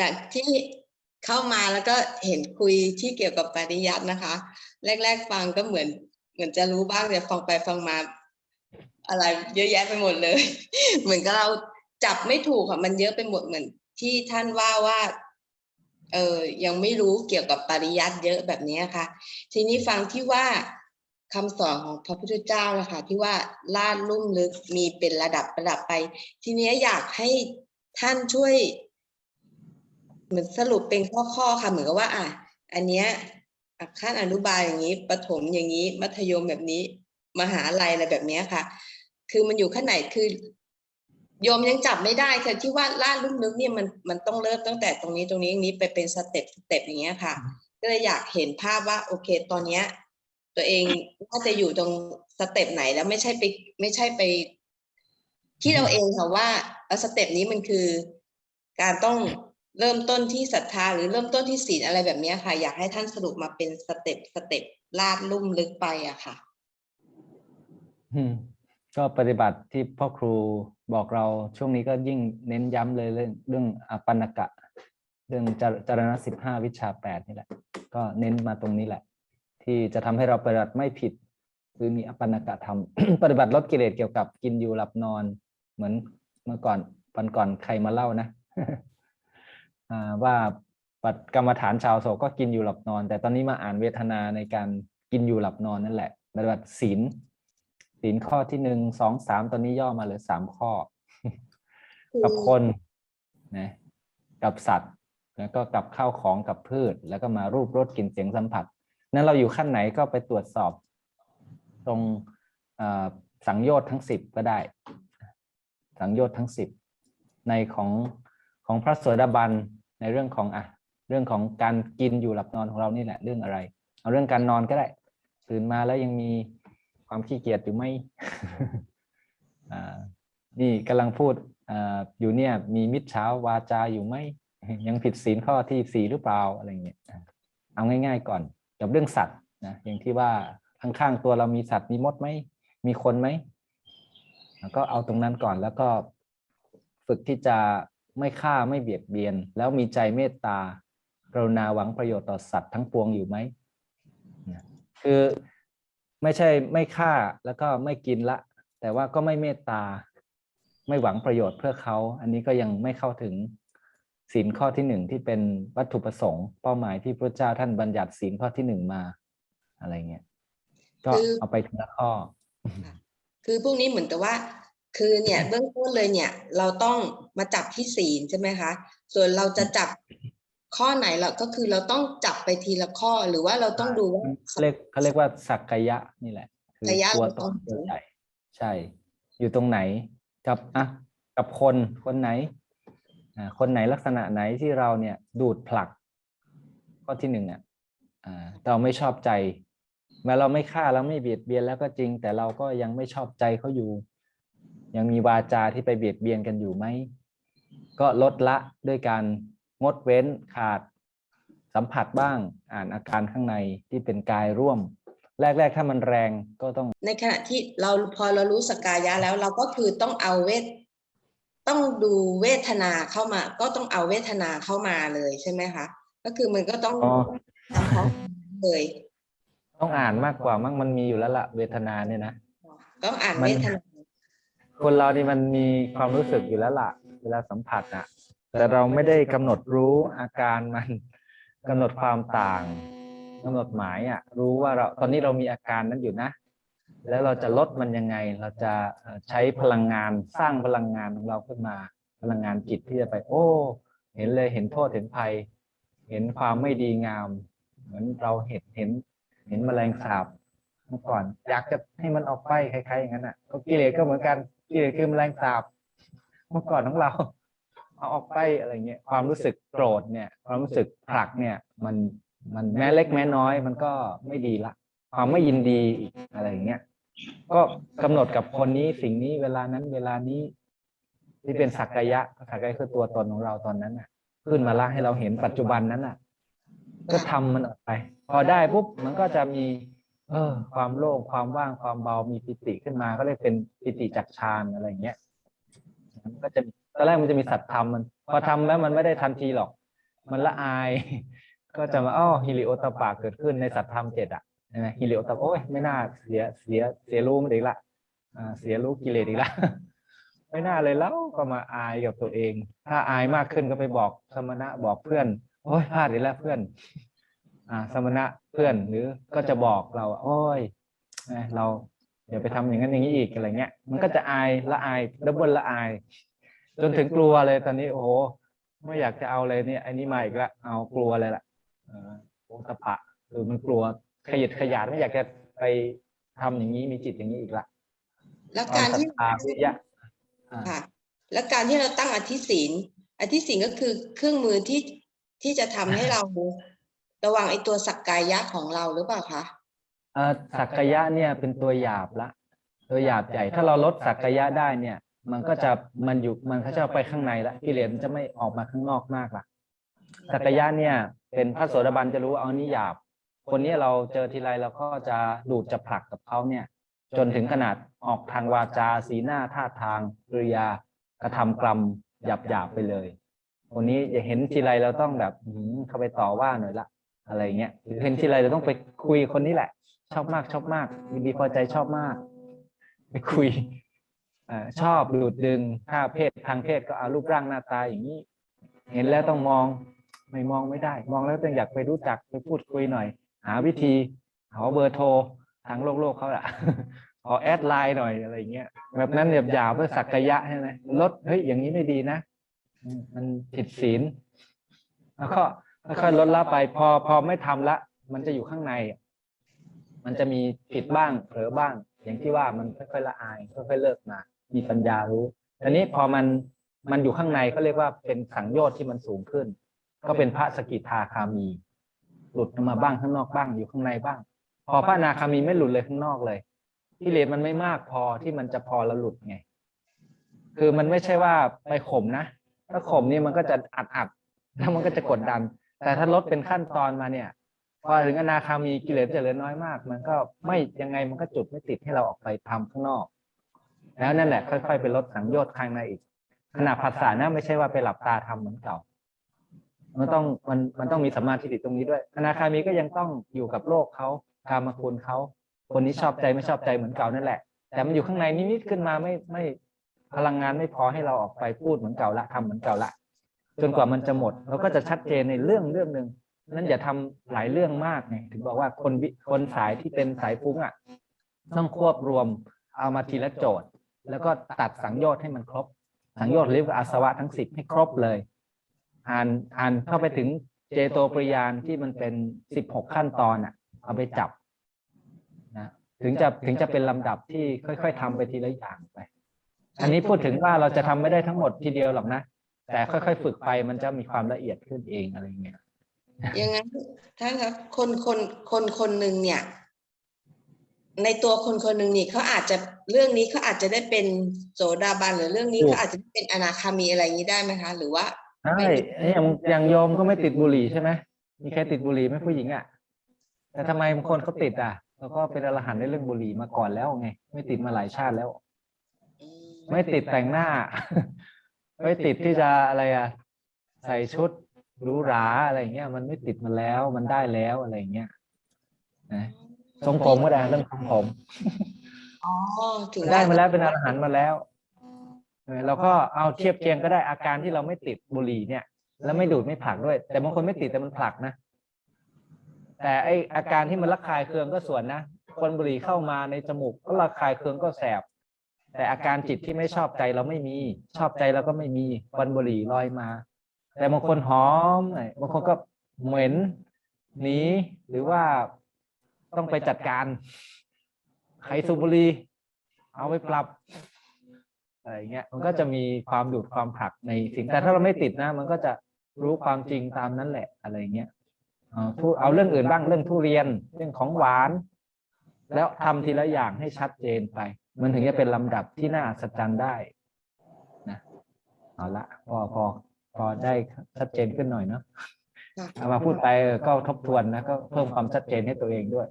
จากที่เข้ามาแล้วก็เห็นคุยที่เกี่ยวกับปริยัตินะคะ แรก ๆ ฟังก็เหมือน เหมือนจะรู้บ้างแต่ฟังไปฟังมา อะไร เยอะแยะไปหมดเลย เหมือนกับเราจับไม่ถูกค่ะมันเยอะไปหมดเหมือนที่ท่านว่าว่าเออยังไม่รู้เกี่ยวกับปริยัติเยอะแบบนี้ค่ะ ทีนี้ฟังที่ว่าคำสอนของพระพุทธเจ้านะคะที่ว่าลาดลุ่มลึกมีเป็นระดับระดับไป ทีนี้อยากให้ท่านช่วย เหมือนสรุปเป็นข้อๆค่ะเหมือนกับว่า อะอันเนี้ยขั้นอนุบาลอย่างนี้ประถมอย่างนี้ มัธยมแบบนี้มหาลัยอะไรแบบนี้ค่ะ คือมันอยู่ขั้นไหนคือโยมยังจับไม่ได้ค่ะที่ว่าลาดลุ่มลึกเนี่ยมันมันต้องเริ่มตั้งแต่ตรงนี้ตรงนี้อย่างนี้ไปเป็นสเต็ปสเต็ปอย่างเงี้ยค่ะ ก็เลยอยากเห็นภาพว่า โอเค ตอนเนี้ย ตัวเองน่าจะอยู่ตรงสเต็ปไหนแล้วไม่ใช่ไป ไม่ใช่ไปคิดเอาเองค่ะว่าอ่อสเต็ปนี้มันคือ การต้อง เริ่มต้นที่ศรัทธาหรือเริ่มต้นที่ศีลอะไรแบบนี้ค่ะ อยากให้ท่านสรุปมาเป็นสเต็ปสเต็ปลาดลุ่มลึกไปอะค่ะก็ปฏิบัติที่พ่อครูบอกเราช่วงนี้ก็ยิ่งเน้นย้ำเลยเรื่องเรื่องอปันกะ เรื่องจรจารณะสิบห้าวิชาแปดนี่แหละ ก็เน้นมาตรงนี้แหละ ที่จะทำให้เราปฏิบัติไม่ผิด คือมีอปันกะธรรมปฏิบัติลดกิเลสเกี่ยวกับกินอยู่หลับนอน เหมือนเมื่อก่อนวันก่อนใครมาเล่านะ ว่าปัดกรรมฐานชาวโศกก็กินอยู่หลับนอน แต่ตอนนี้มาอ่านเวทนาในการกินอยู่หลับนอนนั่นแหละปฏิบัติศีลศีลข้อที่หนึ่งสองสามตอนนี้ย่อมาเหลือสามข้อ กับคนนะกับสัตว์ แล้วก็กับข้าวของกับพืช แล้วก็มารูปรสกลิ่นเสียงสัมผัส นั้นเราอยู่ขั้นไหนก็ไปตรวจสอบตรงเอ่อสังโยชน์ทั้งสิบก็ได้ สังโยชน์ทั้งสิบในของของพระโสดาบัน ในเรื่องของอะเรื่องของการกินอยู่หลับนอนของเรานี่แหละเรื่องอะไร เอาเรื่องการนอนก็ได้ ตื่นมาแล้วยังมีความขี้เกียจอยู่ไหมอ่านี่กำลังพูดอ่าอยู่เนี่ยมีมิจฉาวาจาอยู่ไหมยังผิดศีลข้อที่สี่หรือเปล่าอะไรเงี้ยเอาง่าย ๆ ก่อนกับเรื่องสัตว์นะอย่างที่ว่าข้างๆตัวเรามีสัตว์มีมดไหมมีคนไหมแล้วก็เอาตรงนั้นก่อนแล้วก็ฝึกที่จะ ไม่ฆ่าไม่เบียดเบียน แล้วมีใจเมตตา กรุณาหวังประโยชน์ต่อสัตว์ทั้งปวงอยู่ไหมนะคือไม่ใช่ไม่ฆ่าแล้วก็ไม่กินละ แต่ว่าก็ไม่เมตตา ไม่หวังประโยชน์เพื่อเขา อันนี้ก็ยังไม่เข้าถึงศีลข้อที่หนึ่งที่เป็นวัตถุประสงค์เป้าหมายที่พระเจ้าท่านบัญญัติศีลข้อที่หนึ่งมาอะไรเงี้ยก็คือเอาไปทีละข้อ คือพวกนี้เหมือนกับว่า คือเนี่ยเบื้องต้นเลยเนี่ยเราต้องมาจับที่ศีลใช่ไหมคะ ส่วนเราจะจับข้อไหนเราก็คือเราต้องจับไปทีละข้อหรือว่าเราต้องดูว่าเขาเรียกเขาเรียกว่าสักกายะนี่แหละคือสักกายะตัวเราตต้อนงตัวใหญ่ใช่ อยู่ตรงไหนกับอะกับคนคนไหนอ่าคนไหนลักษณะไหนที่เราเนี่ยดูดผลัก ข้อที่หนึ่งอะอ่าเราไม่ชอบใจแม้เราไม่ฆ่าเราไม่เบียดเบียนแล้วก็จริง แต่เราก็ยังไม่ชอบใจเขาอยู่ ยังมีวาจาที่ไปเบียดเบียนกันอยู่ไหม ก็ลดละด้วยการงดเว้นขาดสัมผัสบ้างอ่านอาการข้างในที่เป็นกายร่วม แรก ๆ ถ้ามันแรงก็ต้อง ในขณะที่เราพอเรารู้สกายะแล้ว เราก็คือต้องเอาเวทต้องดูเวทนาเข้ามา ก็ต้องเอาเวทนาเข้ามาเลยใช่ไหมคะก็คือมันก็ต้องอ๋อทำพร้อมเลยต้องอ่านมากกว่ามั้งมันมีอยู่แล้วละเวทนาเนี่ยนะต้องอ่านมันเวทนา คนเรานี่มันมีความรู้สึกอยู่แล้วล่ะ เวลาสัมผัสอะ แต่เราไม่ได้กำหนดรู้อาการมันกำหนดความต่างกำหนดหมายอะ รู้ว่าเราตอนนี้เรามีอาการนั้นอยู่นะ แล้วเราจะลดมันยังไง เราจะใช้พลังงานสร้างพลังงานของเราขึ้นมา พลังงานจิตที่จะไป โอ้ เห็นเลยเห็นโทษเห็นภัย เห็นความไม่ดีงาม เหมือนเราเห็นเห็น เห็นแมลงสาบเมื่อก่อน อยากจะให้มันออกไปคล้ายๆอย่างนั้นอะก็กิเลสก็เหมือนกัน กิเลสคือแมลงสาบเมื่อก่อนของเรา เอาออกไปอะไรเงี้ยความรู้สึกโกรธเนี่ย ความรู้สึกผลักเนี่ย มันมันแม้เล็กแม้น้อย มันก็ไม่ดีละ ความไม่ยินดีอีกอะไรอย่างเงี้ยก็กำหนดกับคนนี้สิ่งนี้เวลานั้นเวลานี้ที่เป็นสักกายะสักกายะคือตัวตนของเราตอนนั้นน่ะ ขึ้นมาละให้เราเห็นปัจจุบันนั้นน่ะ ก็ทำมันออกไป พอได้ปุ๊บมันก็จะมี เออ ความโล่งความว่างความเบามีปิติขึ้นมา ก็เลยเป็นปิติจักฌานอะไรเงี้ยมันก็จะตอนแรกมันจะมีสัตธรรมมันพอทำแล้วมันไม่ได้ทันทีหรอก มันละอาย ก็จะมาอ้อฮิริโอตปปาเกิดขึ้นในสัตธรรมเจ็ดอะใช่ไหมฮิริโอตปโอ้ยไม่น่าเสียเสียเสียรู้มันอีกละอ่าเสียรู้กิเลสอีกละไม่น่าเลยแล้วก็มาอายกับตัวเอง ถ้าอายมากขึ้นก็ไปบอกสมณะบอกเพื่อนโอ้ยพลาดอีกแล้วเพื่อน สมณะเพื่อนหรือก็จะบอกเรา โอ้ยเอ้ยเราอย่าไปทำอย่างนั้นอย่างนี้อีกอะไรเงี้ย มันก็จะอายละอายดับเบิลละอาย จนถึงกลัวเลยตอนนี้โอ้โหไม่อยากจะเอาเลยเนี่ยไอ้นี่มาอีกละเอากลัวเลยล่ะเออโอตปะคือมันกลัวขยิดขยาดไม่อยากจะไปทำอย่างนี้มีจิตอย่างนี้อีกละแล้วควาการมศรัทที่ธาวิริยะอ่าค่ะ แล้วการที่เราตั้งอธิศีลอธิศีลก็คือเครื่องมือที่ที่จะทำให้เรา ระหวังไอตัวสักกายะของเราหรือเปล่าคะเอ่อสักกายะเนี่ยเป็นตัวหยาบละ ตัวหยาบใหญ่ ถ้าเราลดสักกายะได้เนี่ย มันก็จะมันอยู่มันก็จะไปข้างในละกิเลสมันจะไม่ออกมาข้างนอกมากละสักกายะเนี่ย เป็นพระโสดาบันจะรู้เอานี่หยาบ คนนี้เราเจอทีไรเราก็จะดูดจะผลักกับเขาเนี่ย จนถึงขนาดออกทางวาจาสีหน้าท่าทางกริยากระทำกรรมหยาบหยาบๆไปเลยคนนี้อย่าเห็นทีไรเราต้องแบบเข้าไปต่อว่าหน่อยละ อะไรเงี้ยหรือเห็นทีไรเราต้องไปคุยคนนี้แหละ ชอบมากชอบมากยินดีพอใจชอบมาก ไปคุยอ่าชอบดูดดึงถ้าเพศทางเพศก็เอารูปร่างหน้าตาอย่างนี้ เห็นแล้วต้องมองไม่มองไม่ได้ มองแล้วต้องอยากไปรู้จักไปพูดคุยหน่อย หาวิธีขอเบอร์โทรทางโลกโลกเขาแหละขอแอดไลน์หน่อยอะไรเงี้ยแบบนั้นหยาบๆเพื่อสักกายะใช่ไหมลดเฮ้ยอย่างนี้ไม่ดีนะอืมมันผิดศีลแล้วก็ ค่อยๆลดละไป พอพอไม่ทำละ มันจะอยู่ข้างใน มันจะมีผิดบ้างเผลอบ้าง อย่างที่ว่ามันค่อยๆละอายค่อยๆเลิกมา มีปัญญารู้ทีนี้พอมันมันอยู่ข้างในเขาเรียกว่าเป็นสังโยชน์ที่มันสูงขึ้น ก็เป็นพระสกิทาคามี หลุดออกมาบ้างข้างนอกบ้างอยู่ข้างในบ้าง พอพระนาคามีไม่หลุดเลยข้างนอกเลยกิเลสมันไม่มากพอที่มันจะพอล้วหลุดไง คือมันไม่ใช่ว่าไปข่มนะ ถ้าข่มนี่มันก็จะอัดอัดแล้วมันก็จะกดดัน แต่ถ้าลดเป็นขั้นตอนมาเนี่ยพอถึงอนาคามีกิเลสจะเหลือน้อยมาก มันก็ไม่ยังไงมันก็จุดไม่ติดให้เราออกไปทำข้างนอก แล้วนั่นแหละค่อยๆไปลดสังโยชน์ข้างในอีกขณะภาษานะไม่ใช่ว่าไปหลับตาทำเหมือนเก่า มันต้องมันมันต้องมีสัมมาทิฏฐิตรงนี้ด้วย อนาคามีก็ยังต้องอยู่กับโลกเขากามคุณเขาคนนี้ชอบใจไม่ชอบใจเหมือนเก่านั่นแหละ แต่มันอยู่ข้างในนิดๆขึ้นมาไม่ไม่พลังงานไม่พอให้เราออกไปพูดเหมือนเก่าละทำเหมือนเก่าละ จนกว่ามันจะหมด เราก็จะชัดเจนในเรื่องเรื่องหนึ่งนั้นอย่าทำหลายเรื่องมากไงถึงบอกว่าคนวิคนสายที่เป็นสายฟุ้งอะต้องควบรวมเอามาทีละโจทย์ แล้วก็ตัดสังโยชน์ให้มันครบ สังโยชน์เรียกว่าอาสวะทั้งสิบให้ครบเลย อ่านอ่านเข้าไปถึงเจโตปริยานที่มันเป็นสิบหกขั้นตอนอะ เอาไปจับนะถึงจะถึงจะเป็นลำดับที่ค่อย ๆทำไปทีละอย่างไป อันนี้พูดถึงว่าเราจะทำไม่ได้ทั้งหมดทีเดียวหรอกนะ แต่ค่อยๆ ฝึกไปมันจะมีความละเอียดขึ้นเองอะไรเงี้ยอย่างนั้นท่านครับคนคนคนคนหนึ่งเนี่ย ในตัวคนคนหนึ่งนี่เขาอาจจะเรื่องนี้เขาอาจจะได้เป็นโสดาบันหรือเรื่องนี้ถูกเขาอาจจะได้เป็นอนาคามีอะไรอย่างนี้ได้ไหมคะ หรือว่าใช่อย่างอย่างโยมก็ไม่ติดบุหรี่ใช่ไหมมีใครติดบุหรี่ไหมผู้หญิงอะแต่ทำไมบางคนเขาติดอะ แล้วก็เป็นอรหันต์ในเรื่องบุหรี่มาก่อนแล้วไง ไม่ติดมาหลายชาติแล้วอืมไม่ติดแต่งหน้า ไม่ติดที่จะอะไรอะใส่ชุดหรูหราอะไรเงี้ยมันไม่ติดมาแล้วมันได้แล้วอะไรเงี้ยนะทรงผมก็ได้เรื่องทรงผมอ๋อถึงได้มาแล้วเป็นอรหันต์มาแล้วเออเราก็เอาเทียบเคียงก็ได้อาการที่เราไม่ติดบุหรี่เนี่ย แล้วไม่ดูดไม่ผลักด้วย แต่บางคนไม่ติดแต่มันผลักนะแต่ไออาการที่มันระคายเคืองก็ส่วนนะคนบุหรี่เข้ามาในจมูกก็ระคายเคืองก็แสบ แต่อาการจิตที่ไม่ชอบใจเราไม่มี ชอบใจเราก็ไม่มีควันบุหรี่ลอยมา แต่บางคนหอมหน่อยบางคนก็เหม็นหนีหรือว่าต้องไปจัดการใครสูบบุหรี่เอาไปปรับอะไรเงี้ยมันก็จะมีความดูดความผลักในสิ่งแต่ถ้าเราไม่ติดนะ มันก็จะรู้ความจริงตามนั้นแหละอะไรเงี้ยเอาเอาเรื่องอื่นบ้างเรื่องทุเรียนเรื่องของหวาน แล้วทำทีละอย่างให้ชัดเจนไป มันถึงจะเป็นลำดับที่น่าอัศจรรย์ได้นะเอาละพอพอพอได้ชัดเจนขึ้นหน่อยเนาะค่ะเอามาพูดไปเออก็ทบทวนนะก็เพิ่มความชัดเจนให้ตัวเองด้วย